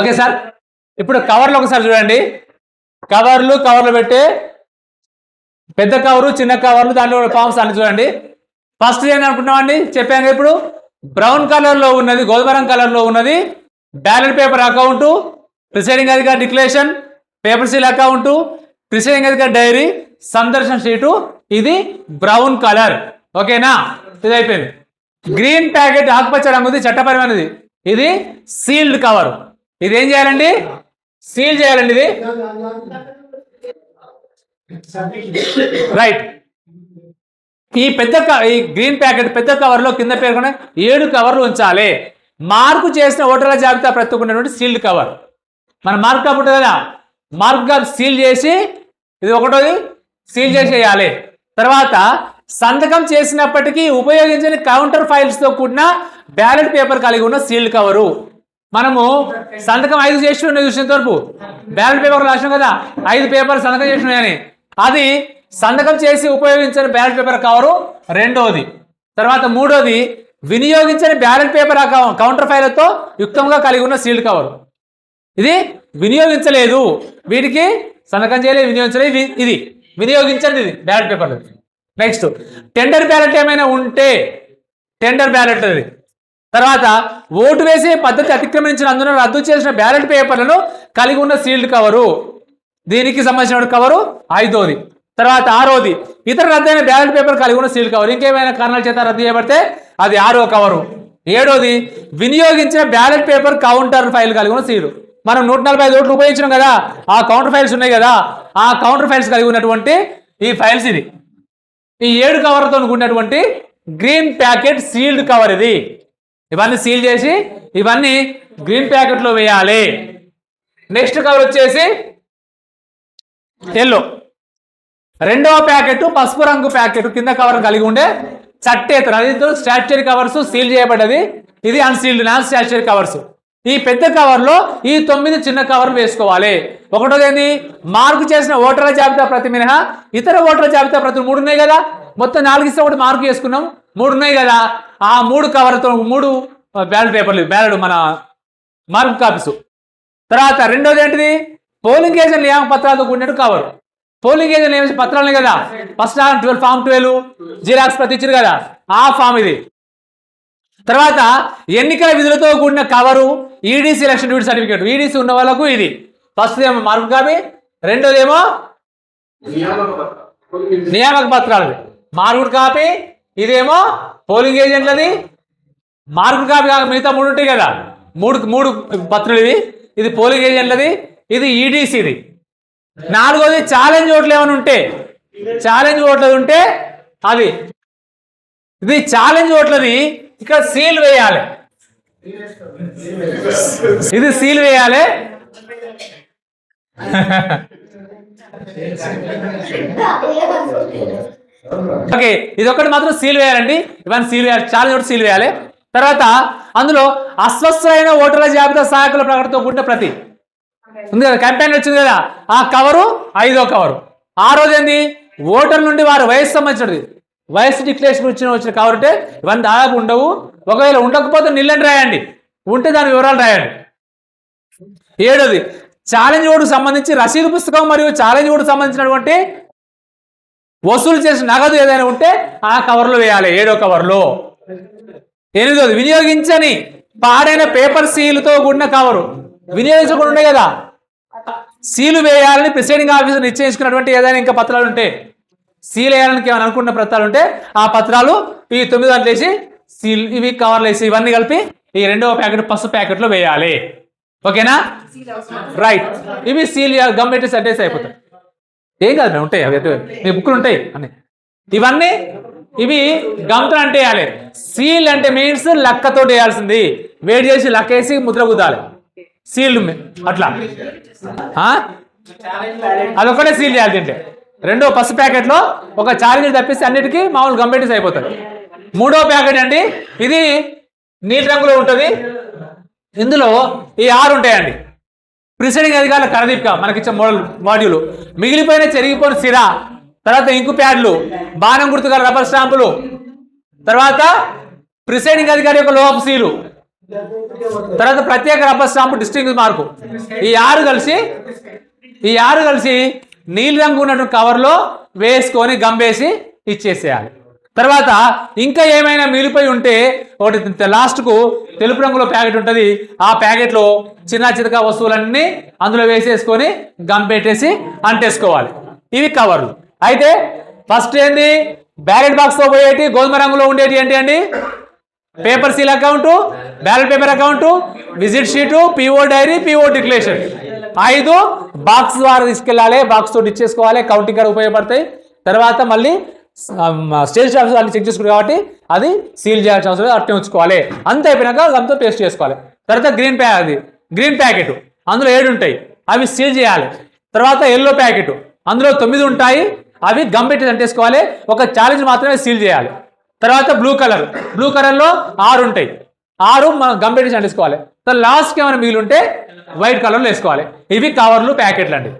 Okay sir. ఇప్పుడు కవర్లు ఒకసారి చూడండి. కవర్లు కవర్లు పెట్టి పెద్ద కవరు చిన్న కవర్లు దాంట్లో ఫామ్స్ అన్ని చూడండి. ఫస్ట్ ఏం అనుకుంటున్నామండి? చెప్పాను ఇప్పుడు బ్రౌన్ కలర్లో ఉన్నది గోధుమ కలర్లో ఉన్నది బ్యాలెట్ పేపర్ అకౌంట్ ప్రిసైడింగ్ అధికారి declaration paper seal account presiding అధికారి డైరీ సందర్శన షీటు ఇది బ్రౌన్ కలర్ ఓకేనా? ఇది అయిపోయింది. గ్రీన్ ప్యాకెట్ ఆకుపచ్చ రంగుది చట్టపరమైనది. ఇది సీల్డ్ కవర్ ఇది ఏం చేయాలండి? సీల్ చేయాలండి ఇది. రైట్. ఈ పెద్ద ఈ గ్రీన్ ప్యాకెట్ పెద్ద కవర్లో కింద పేర్కొన్న ఏడు కవర్లు ఉంచాలి. మార్కు చేసిన ఓటర్ల జాబితా ప్రతి ఒక్కటి సీల్డ్ కవర్. మన మార్క్ కప్ ఉంటుంది కదా? మార్క్ సీల్ చేసి ఇది ఒకటోది సీల్ చేసేయాలి. తర్వాత సంతకం చేసినప్పటికీ ఉపయోగించని కౌంటర్ ఫైల్స్తో కూడిన బ్యాలెట్ పేపర్ కలిగి ఉన్న సీల్డ్ కవరు. మనము సంతకం ఐదు చేసి ఉన్నాయి చూసినంత వరకు బ్యాలెట్ పేపర్ రాసినాం కదా ఐదు పేపర్ సంతకం చేసినాయని అది సంతకం చేసి ఉపయోగించని బ్యాలెట్ పేపర్ కవరు రెండోది. తర్వాత మూడోది వినియోగించని బ్యాలెట్ పేపర్ అకౌ- కౌంటర్ ఫైల్తో యుక్తంగా కలిగి ఉన్న సీల్డ్ కవర్. ఇది వినియోగించలేదు. వీటికి సంతకం చేయలేదు వినియోగించలేదు. ఇది- ఇది వినియోగించండి ఇది ballot paper next tender ballot ఏమైనా ఉంటే టెండర్ బ్యాలెట్ అది. తర్వాత ఓటు వేసే పద్ధతి అతిక్రమించినందున రద్దు చేసిన బ్యాలెట్ పేపర్లను కలిగి ఉన్న సీల్డ్ కవరు. దీనికి సంబంధించిన కవరు ఐదోది. తర్వాత ఆరోది ఇతర రద్దైన బ్యాలెట్ పేపర్ కలిగి ఉన్న సీల్డ్ కవర్. ఇంకేమైనా కారణాల చేత రద్దు చేయబడితే అది ఆరో కవరు. ఏడోది వినియోగించిన బ్యాలెట్ పేపర్ కౌంటర్ ఫైల్ కలిగి ఉన్న సీలు మనం నూట నలభై ఐదు ఓట్లు ఉపయోగించినాం కదా ఆ కౌంటర్ ఫైల్స్ ఉన్నాయి కదా ఆ కౌంటర్ ఫైల్స్ కలిగి ఉన్నటువంటి ఈ ఫైల్స్ ఇది. ఈ ఏడు కవర్తో ఉన్నటువంటి గ్రీన్ ప్యాకెట్ సీల్డ్ కవర్ ఇది. ఇవన్నీ సీల్ చేసి ఇవన్నీ గ్రీన్ ప్యాకెట్లో వేయాలి. నెక్స్ట్ కవర్ వచ్చేసి ఎల్లో. రెండవ ప్యాకెట్ పసుపు రంగు ప్యాకెట్ కింద కవర్ కలిగి ఉండే చట్టేతర అది స్టాచ్యురీ కవర్స్ సీల్ చేయబడ్డది. ఇది అన్సీల్డ్ నాన్ స్టాచ్యురీ కవర్స్ ఈ పెద్ద కవర్లో ఈ తొమ్మిది చిన్న కవర్లు వేసుకోవాలి. ఒకటోది ఏంది? మార్కు చేసిన ఓటర్ల జాబితా ప్రతి మినహా. ఇతర ఓటర్ల జాబితా ప్రతి మూడు ఉన్నాయి కదా. మొత్తం నాలుగు ఇస్తే ఒకటి మార్కు చేసుకున్నాం. మూడు ఉన్నాయి కదా. ఆ మూడు కవర్తో మూడు బ్యాలెట్ పేపర్లు బ్యాలెట్ మన మార్క్ కాపీస్. తర్వాత రెండోది ఏంటిది? పోలింగ్ ఏజెంట్ నియామ పత్రాలతో కూడినట్టు కవర్. పోలింగ్ ఏజెంట్ నియమ పత్రాలు కదా? First twelve form twelve xerox ప్రతి ఇచ్చారు కదా? ఆ ఫామ్ ఇది. తర్వాత ఎన్నికల విధులతో కూడిన cover EDC election duty certificate. EDC ఉన్న వాళ్ళకు ఇది. ఫస్ట్ ఏమో మార్క్ కాపీ రెండోది ఏమో నియామక పత్రాలు. మార్కుడు కాపీ ఇదేమో పోలింగ్ ఏజెంట్లది? మార్కు కాపీ కాక మిగతా మూడు ఉంటాయి కదా. మూడు మూడు పత్రులు ఇవి. ఇది పోలింగ్ ఏజెంట్లది. ఇది ఈడీసీది నాలుగోది ఛాలెంజ్ ఓట్లు ఏమైనా ఉంటే ఛాలెంజ్ ఓట్లది ఉంటే అది. ఇది ఛాలెంజ్ ఓట్లది. ఇక్కడ సీల్ వేయాలి. ఇది సీల్ వేయాలి. ఓకే ఇది ఒకటి మాత్రం సీల్ వేయాలండి. ఇవన్నీ సీల్ వేయాలి చాలా ఒకటి సీల్ వేయాలి. తర్వాత అందులో అస్వస్థమైన ఓటర్ల జాబితా సహాయకుల ప్రకటనతో కూడిన ప్రతి. ఉంది కదా కంపెనీ వచ్చింది కదా ఆ కవరు ఐదో కవరు. ఆ రోజు ఏంది? ఓటర్ నుండి వారి వయసు సంబంధించినది. వయసు డిక్లరేషన్ వచ్చిన వచ్చిన కవర్ ఉంటే ఇవన్నీ దాదాపు ఉండవు. ఒకవేళ ఉండకపోతే నిల్లని రాయండి. ఉంటే దాని వివరాలు రాయండి. ఏడోది ఛాలెంజ్ ఓటుకు సంబంధించి రసీదు పుస్తకం మరియు ఛాలెంజ్ ఓటుకు సంబంధించినటువంటి వసూలు చేసిన నగదు ఏదైనా ఉంటే ఆ కవర్లో వేయాలి ఏడో కవర్లో ఎనిమిదోది వినియోగించని పాడైన పేపర్ సీలుతో కూడిన కవరు వినియోగించకుండా ఉన్నాయి కదా. సీలు వేయాలని ప్రిసైడింగ్ ఆఫీసర్ నిశ్చయించుకున్నటువంటి ఏదైనా ఇంకా పత్రాలు ఉంటే సీల్ వేయాలని ఏమైనా అనుకున్న పత్రాలు ఉంటే ఆ పత్రాలు ఈ తొమ్మిది దాంట్లో వేసి సీల్ ఇవి కవర్లు వేసి ఇవన్నీ కలిపి ఈ రెండవ ప్యాకెట్ పసుపు ప్యాకెట్లో వేయాలి. ఓకేనా? రైట్ ఇవి సీల్ గమ్ పెట్టి అయిపోతాయి. ఏం కాదు మేము ఉంటాయి అవి మీ బుక్కులు ఉంటాయి అని ఇవన్నీ ఇవి గమ్తో అంటే వేయాలి. సీల్ అంటే మీన్స్ లక్కతో వేయాల్సింది. వేడి చేసి లక్క వేసి ముద్ర కుదాలి సీల్ అట్లా. అదొక్కటే సీల్ చేయాలి తింటే రెండో పసు ప్యాకెట్లో ఒక చార్జీ తప్పిస్తే అన్నిటికీ మామూలు గంబెట్టిస్ అయిపోతుంది మూడో ప్యాకెట్ అండి ఇది నీలి రంగులో ఉంటుంది. ఇందులో ఈ ఆరు ఉంటాయండి. ప్రిసైడింగ్ అధికారుల కరదీపిక మనకిచ్చే మోడల్ మాడ్యూల్ మిగిలిపోయిన చెరిగిపోయిన సిరా తర్వాత ఇంకు ప్యాడ్లు బాణం గుర్తుగల రబ్బర్ స్టాంపులు తర్వాత ప్రిసైడింగ్ అధికారి యొక్క లోప సీలు తర్వాత ప్రత్యేక రబ్బర్ స్టాంపు డిస్టింగ్ మార్కు ఈ ఆరు కలిసి ఈ ఆరు కలిసి నీలి రంగు ఉన్నటువంటి కవర్లో వేసుకొని గంబేసి ఇచ్చేసేయాలి. తర్వాత ఇంకా ఏమైనా మిగిలిపోయి ఉంటే ఒకటి లాస్ట్కు తెలుపు రంగులో ప్యాకెట్ ఉంటుంది. ఆ ప్యాకెట్లో చిన్న చితక వస్తువులన్నీ అందులో వేసేసుకొని గమ్ పెట్టేసి అంటేసుకోవాలి. ఇవి కవర్లు. అయితే ఫస్ట్ ఏంది? బ్యాలెట్ బాక్స్తో పోయేటి గోధుమ రంగులో ఉండేటి ఏంటి అండి? Paper seal account ballot paper account visit sheet PO diary PO declaration ఐదు బాక్స్ ద్వారా తీసుకెళ్ళాలి బాక్స్ తోటి ఇచ్చేసుకోవాలి కౌంటింగ్ కార్డు ఉపయోగపడతాయి. తర్వాత మళ్ళీ స్టేజ్ స్టాఫ్ వాళ్ళు చెక్ చేసుకుంటారు కాబట్టి అది సీల్ చేయాల్సిన అవసరం అట్టే ఉంచుకోవాలి. అంత అయిపోయినాక దాంతో పేస్ట్ చేసుకోవాలి. తర్వాత గ్రీన్ ప్యా అది గ్రీన్ ప్యాకెట్ అందులో ఏడు ఉంటాయి. అవి సీల్ చేయాలి. తర్వాత ఎల్లో ప్యాకెట్ అందులో తొమ్మిది ఉంటాయి. అవి గమ్ పెట్టి అంటేసుకోవాలి ఒక ఛాలెంజ్ మాత్రమే సీల్ చేయాలి. తర్వాత బ్లూ కలర్ బ్లూ కలర్లో ఆరు ఉంటాయి. ఆరు మనం గమ్ పెట్టి అంటేసుకోవాలి తర్వాత లాస్ట్కి ఏమైనా మిగిలి ఉంటే వైట్ కలర్లో వేసుకోవాలి. ఇవి కవర్లు ప్యాకెట్లు అండి.